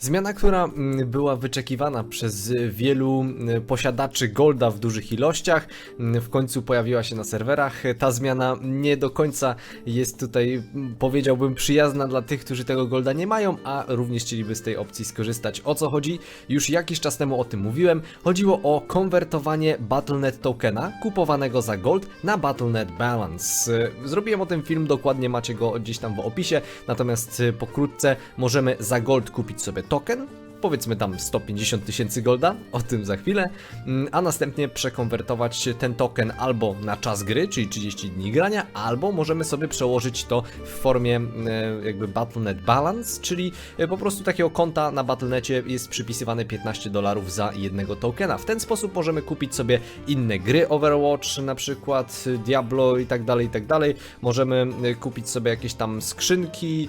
Zmiana, która mm, była wyczekiwana przez wielu mm, posiadaczy Golda w dużych ilościach, mm, w końcu pojawiła się na serwerach. Ta zmiana nie do końca jest tutaj, powiedziałbym, przyjazna dla tych, którzy tego Golda nie mają, a również chcieliby z tej opcji skorzystać. O co chodzi? Już jakiś czas temu o tym mówiłem. Chodziło o konwertowanie Battle.net tokena kupowanego za Gold na Battle.net Balance. Zrobiłem o tym film, dokładnie macie go gdzieś tam w opisie, natomiast y, pokrótce możemy za Gold kupić sobie token, powiedzmy tam 150 tysięcy golda, o tym za chwilę, mm, a następnie przekonwertować ten token albo na czas gry, czyli 30 dni grania, albo możemy sobie przełożyć to w formie e, jakby Battle.net Balance, czyli e, po prostu takiego konta na Battle.necie jest przypisywane 15 dolarów za jednego tokena. W ten sposób możemy kupić sobie inne gry Overwatch, na przykład Diablo i tak dalej, i tak dalej. Możemy e, kupić sobie jakieś tam skrzynki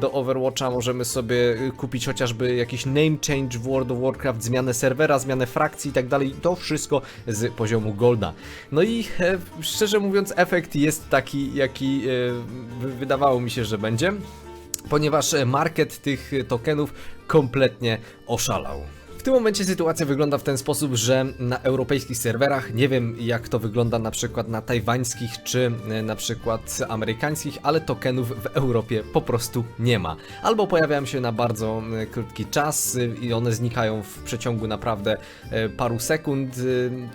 do Overwatcha, możemy sobie kupić chociażby jakiś name change w World of Warcraft, zmianę serwera, zmianę frakcji i tak dalej. To wszystko z poziomu Golda. No i e, szczerze mówiąc, efekt jest taki, jaki e, wy- wydawało mi się, że będzie, ponieważ market tych tokenów kompletnie oszalał. Tym momencie sytuacja wygląda w ten sposób, że na europejskich serwerach, nie wiem jak to wygląda na przykład na tajwańskich czy e, na przykład amerykańskich, ale tokenów w Europie po prostu nie ma. Albo pojawiają się na bardzo e, krótki czas e, i one znikają w przeciągu naprawdę paru sekund.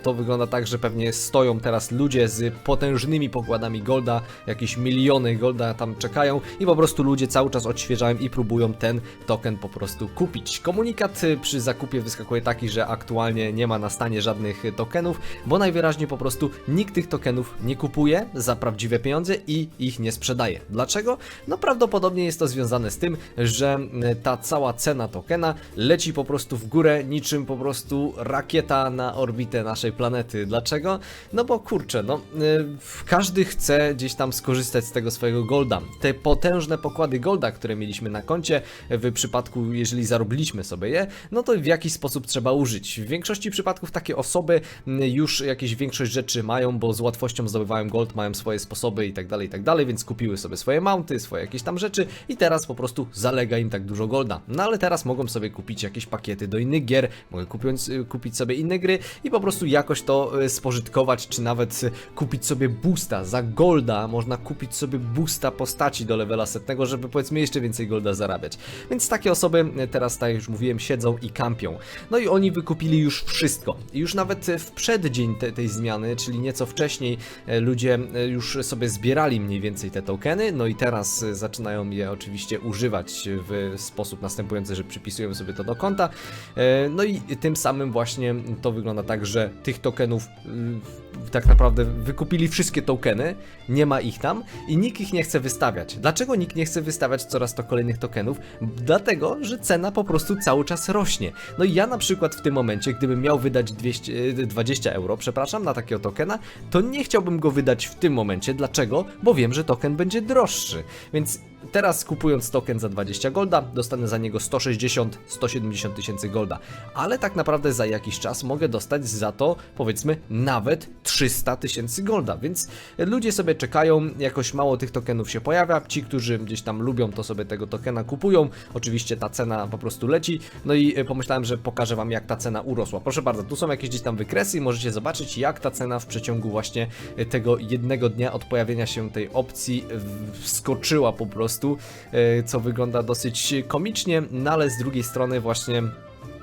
To wygląda tak, że pewnie stoją teraz ludzie z potężnymi pokładami golda, jakieś miliony golda tam czekają i po prostu ludzie cały czas odświeżają i próbują ten token po prostu kupić. Komunikat przy zakupie wyskakuje taki, że aktualnie nie ma na stanie żadnych tokenów, bo najwyraźniej po prostu nikt tych tokenów nie kupuje za prawdziwe pieniądze i ich nie sprzedaje. Dlaczego? No prawdopodobnie jest to związane z tym, że y, ta cała cena tokena leci po prostu w górę niczym po prostu rakieta na orbitę naszej planety. Dlaczego? No bo kurczę, no y, każdy chce gdzieś tam skorzystać z tego swojego golda. Te potężne pokłady golda, które mieliśmy na koncie, w przypadku jeżeli zarobiliśmy sobie je, no to w jakiś sposób trzeba użyć. W większości przypadków takie osoby już jakieś większość rzeczy mają, bo z łatwością zdobywają gold, mają swoje sposoby i tak dalej, i tak dalej, więc kupiły sobie swoje mounty, swoje jakieś tam rzeczy i teraz po prostu zalega im tak dużo golda. No ale teraz mogą sobie kupić jakieś pakiety do innych gier, mogą kupić, kupić sobie inne gry i po prostu jakoś to e, spożytkować, czy nawet e, kupić sobie boosta za golda, można kupić sobie boosta postaci do levela setnego, żeby powiedzmy jeszcze więcej golda zarabiać. Więc takie osoby teraz, tak jak już mówiłem, siedzą i kampią. No i oni wykupili już wszystko. Już nawet e, w przeddzień te, tej zmiany, czyli nieco wcześniej, e, ludzie e, już sobie zbierali mniej więcej te tokeny, no i teraz zaczynają je oczywiście używać w sposób następujący, że przypisują sobie to do konta. No i tym samym właśnie to wygląda tak, że tych tokenów tak naprawdę wykupili wszystkie tokeny, nie ma ich tam i nikt ich nie chce wystawiać. Dlaczego nikt nie chce wystawiać coraz to kolejnych tokenów? Dlatego, że cena po prostu cały czas rośnie. No i ja na przykład w tym momencie, gdybym miał wydać 200, y, 20 euro, przepraszam, na takiego tokena, to nie chciałbym go wydać w tym momencie. Dlaczego? Bo wiem, że token będzie droższy. Więc teraz kupując token za 20 golda, dostanę za niego 160-170 tysięcy golda. Ale tak naprawdę za jakiś czas mogę dostać za to, powiedzmy, nawet 300 tysięcy golda. Więc ludzie sobie czekają, jakoś mało tych tokenów się pojawia. Ci, którzy gdzieś tam lubią, to sobie tego tokena kupują. Oczywiście ta cena po prostu leci. No i e, pomyślałem, że pokażę Wam, jak ta cena urosła. Proszę bardzo, tu są jakieś gdzieś tam wykresy i możecie zobaczyć, jak ta cena w przeciągu właśnie e, tego jednego dnia od pojawienia się tej opcji wskoczyła po prostu, e, co wygląda dosyć komicznie, no ale z drugiej strony właśnie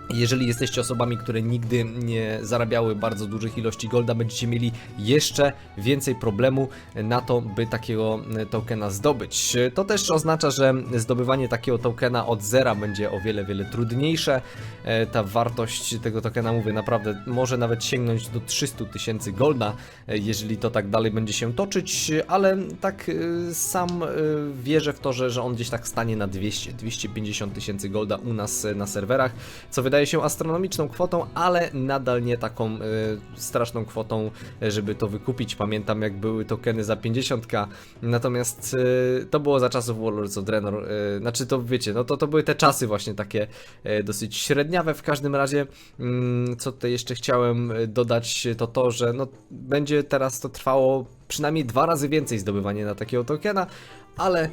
jeżeli jesteście osobami, które nigdy nie zarabiały bardzo dużych ilości golda, będziecie mieli jeszcze więcej problemu na to, by takiego tokena zdobyć. To też oznacza, że zdobywanie takiego tokena od zera będzie o wiele, wiele trudniejsze. E, Ta wartość tego tokena, mówię, naprawdę może nawet sięgnąć do 300 tysięcy golda, e, jeżeli to tak dalej będzie się toczyć, ale tak e, sam e, wierzę w to, że, że on gdzieś tak stanie na 200, 250 tysięcy golda u nas e, na serwerach, co wydaje się astronomiczną kwotą, ale nadal nie taką e, straszną kwotą, żeby to wykupić. Pamiętam jak były tokeny za 50k, natomiast e, to było za czasów Warlords of Draenor, e, znaczy to wiecie, no to, to były te czasy właśnie takie e, dosyć średniawe w każdym razie. Mm, co tutaj jeszcze chciałem dodać, to to, że no, będzie teraz to trwało przynajmniej dwa razy więcej zdobywanie na takiego tokena, ale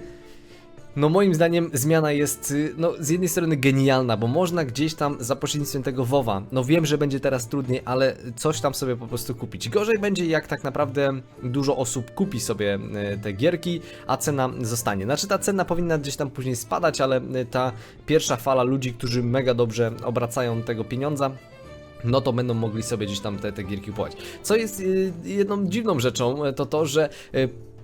No moim zdaniem zmiana jest y, no z jednej strony genialna, bo można gdzieś tam za pośrednictwem tego WoWa, no wiem, że będzie teraz trudniej, ale coś tam sobie po prostu kupić. Gorzej będzie jak tak naprawdę dużo osób kupi sobie y, te gierki, a cena zostanie. Znaczy ta cena powinna gdzieś tam później spadać, ale y, ta pierwsza fala ludzi, którzy mega dobrze obracają tego pieniądza, no to będą mogli sobie gdzieś tam te, te gierki kupować. Co jest jedną dziwną rzeczą, to to, że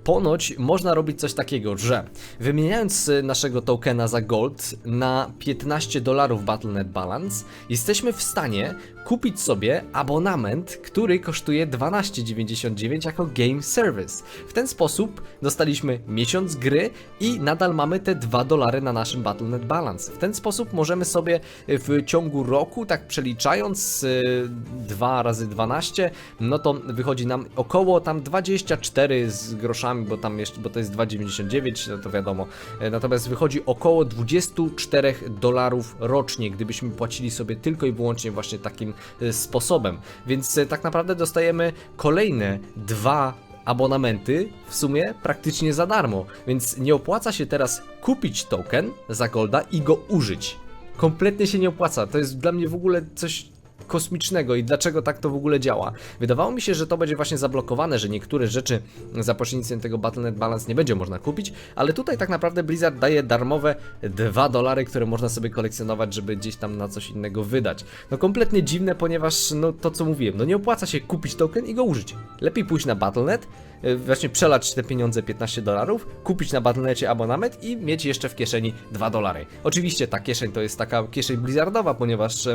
ponoć można robić coś takiego, że wymieniając y, naszego tokena za gold na 15 dolarów Battle.net Balance, jesteśmy w stanie kupić sobie abonament, który kosztuje 12,99 jako game service. W ten sposób dostaliśmy miesiąc gry i nadal mamy te 2 dolary na naszym Battle.net Balance. W ten sposób możemy sobie w ciągu roku, tak przeliczając y, 2 razy 12, no to wychodzi nam około tam 24 z groszami, bo tam jeszcze, bo to jest 2,99, no to wiadomo. E, Natomiast wychodzi około 24 dolarów rocznie, gdybyśmy płacili sobie tylko i wyłącznie właśnie takim e, sposobem. Więc e, tak naprawdę dostajemy kolejne dwa abonamenty w sumie praktycznie za darmo, więc nie opłaca się teraz kupić token za golda i go użyć. Kompletnie się nie opłaca. To jest dla mnie w ogóle coś kosmicznego i dlaczego tak to w ogóle działa. Wydawało mi się, że to będzie właśnie zablokowane, że niektóre rzeczy za pośrednictwem tego Battle.net Balance nie będzie można kupić, ale tutaj tak naprawdę Blizzard daje darmowe 2 dolary, które można sobie kolekcjonować, żeby gdzieś tam na coś innego wydać. No kompletnie dziwne, ponieważ no to co mówiłem, no nie opłaca się kupić token i go użyć. Lepiej pójść na Battle.net, y, właśnie przelać te pieniądze 15 dolarów, kupić na Battle.necie abonament i mieć jeszcze w kieszeni 2 dolary. Oczywiście ta kieszeń to jest taka kieszeń Blizzardowa, ponieważ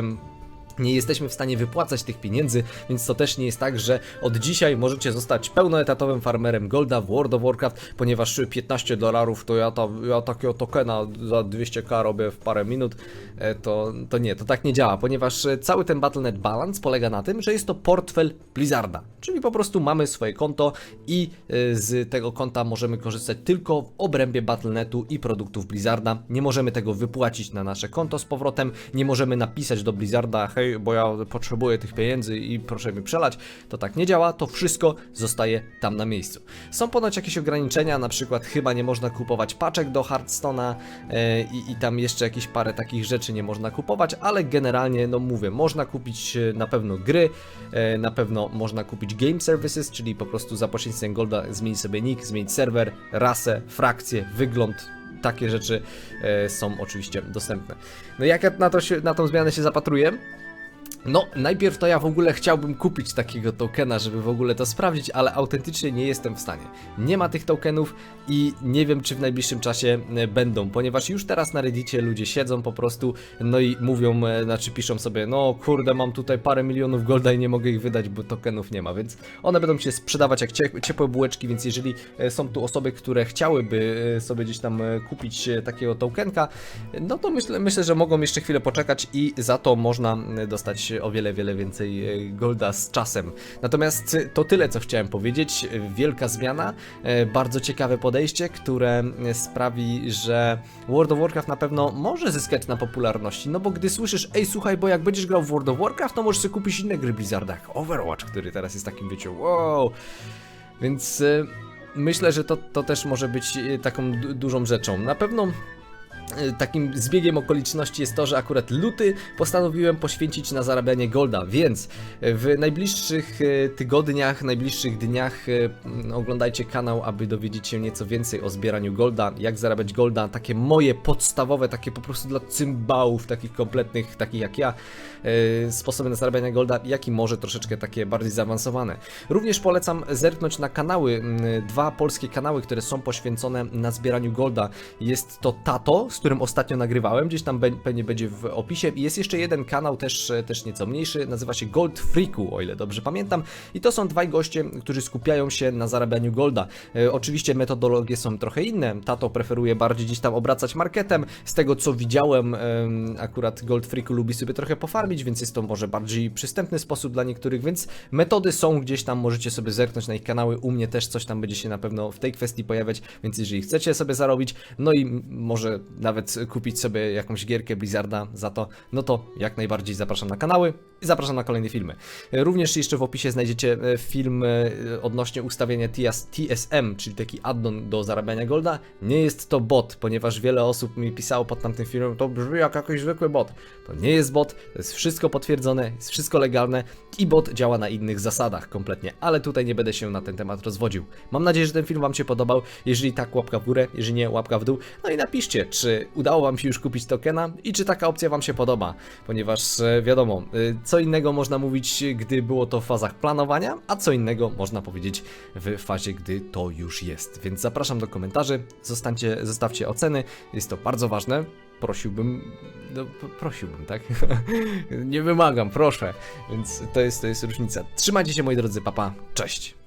nie jesteśmy w stanie wypłacać tych pieniędzy, więc to też nie jest tak, że od dzisiaj możecie zostać pełnoetatowym farmerem Golda w World of Warcraft, ponieważ 15 dolarów to ja, ta, ja takiego tokena za 200k robię w parę minut, e, to, to nie, to tak nie działa, ponieważ e, cały ten Battle.net Balance polega na tym, że jest to portfel Blizzarda, czyli po prostu mamy swoje konto i e, z tego konta możemy korzystać tylko w obrębie Battle.netu i produktów Blizzarda, nie możemy tego wypłacić na nasze konto z powrotem, nie możemy napisać do Blizzarda, hej, bo ja potrzebuję tych pieniędzy i proszę mi przelać, to tak nie działa, to wszystko zostaje tam na miejscu. Są ponoć jakieś ograniczenia, na przykład chyba nie można kupować paczek do Hearthstone'a e, i, i tam jeszcze jakieś parę takich rzeczy nie można kupować, ale generalnie, no mówię, można kupić e, na pewno gry, e, na pewno można kupić game services, czyli po prostu za pośrednictwem Golda zmienić sobie nick, zmienić serwer, rasę, frakcję, wygląd, takie rzeczy są oczywiście dostępne. No jak ja na, to się, na tą zmianę się zapatruję? No, najpierw to ja w ogóle chciałbym kupić takiego tokena, żeby w ogóle to sprawdzić, ale autentycznie nie jestem w stanie. Nie ma tych tokenów i nie wiem, czy w najbliższym czasie e, będą, ponieważ już teraz na Reddicie ludzie siedzą po prostu, no i mówią, e, znaczy piszą sobie, no kurde, mam tutaj parę milionów golda i nie mogę ich wydać, bo tokenów nie ma, więc one będą się sprzedawać jak cie- ciepłe bułeczki, więc jeżeli e, są tu osoby, które chciałyby sobie gdzieś tam kupić takiego tokenka, no to myślę, myślę, że mogą jeszcze chwilę poczekać i za to można e, o wiele, wiele więcej e, golda z czasem. Natomiast e, to tyle, co chciałem powiedzieć. Wielka zmiana, e, bardzo ciekawe podejście, które sprawi, że World of Warcraft na pewno może zyskać na popularności, no bo gdy słyszysz, ej słuchaj, bo jak będziesz grał w World of Warcraft, to możesz sobie kupić inne gry Blizzarda, jak Overwatch, który teraz jest takim, wiecie, wow. Więc myślę, że to, to też może być taką du- dużą rzeczą. Na pewno takim zbiegiem okoliczności jest to, że akurat luty postanowiłem poświęcić na zarabianie golda, więc w najbliższych e, tygodniach, najbliższych dniach e, oglądajcie kanał, aby dowiedzieć się nieco więcej o zbieraniu golda, jak zarabiać golda, takie moje podstawowe, takie po prostu dla cymbałów, takich kompletnych, takich jak ja, e, sposoby na zarabianie golda, jak i może troszeczkę takie bardziej zaawansowane. Również polecam zerknąć na kanały, dwa polskie kanały, które są poświęcone na zbieraniu golda. Jest to Tato, z którym ostatnio nagrywałem, gdzieś tam pewnie będzie w opisie. I jest jeszcze jeden kanał, też, też nieco mniejszy, nazywa się Gold Freaku, o ile dobrze pamiętam. I to są dwaj goście, którzy skupiają się na zarabianiu golda. E, oczywiście metodologie są trochę inne. Tato preferuje bardziej gdzieś tam obracać marketem. Z tego co widziałem, em, akurat Gold Freaku lubi sobie trochę pofarmić, więc jest to może bardziej przystępny sposób dla niektórych, więc metody są gdzieś tam, możecie sobie zerknąć na ich kanały. U mnie też coś tam będzie się na pewno w tej kwestii pojawiać, więc jeżeli chcecie sobie zarobić, no i może nawet kupić sobie jakąś gierkę Blizzarda za to, no to jak najbardziej zapraszam na kanały i zapraszam na kolejne filmy. E, Również jeszcze w opisie znajdziecie e, film e, odnośnie ustawienia TS TSM, czyli taki addon do zarabiania golda. Nie jest to bot, ponieważ wiele osób mi pisało pod tamtym filmem, to brzmi jak jakiś zwykły bot. To nie jest bot, to jest wszystko potwierdzone, jest wszystko legalne i bot działa na innych zasadach kompletnie, ale tutaj nie będę się na ten temat rozwodził. Mam nadzieję, że ten film Wam się podobał. Jeżeli tak, łapka w górę, jeżeli nie, łapka w dół. No i napiszcie, czy udało Wam się już kupić tokena i czy taka opcja Wam się podoba, ponieważ e, wiadomo, y, co innego można mówić, gdy było to w fazach planowania, a co innego można powiedzieć w fazie, gdy to już jest. Więc zapraszam do komentarzy, zostańcie, zostawcie oceny, jest to bardzo ważne. Prosiłbym, no prosiłbym, tak? Nie wymagam, proszę. Więc to jest, to jest różnica. Trzymajcie się moi drodzy, papa, cześć!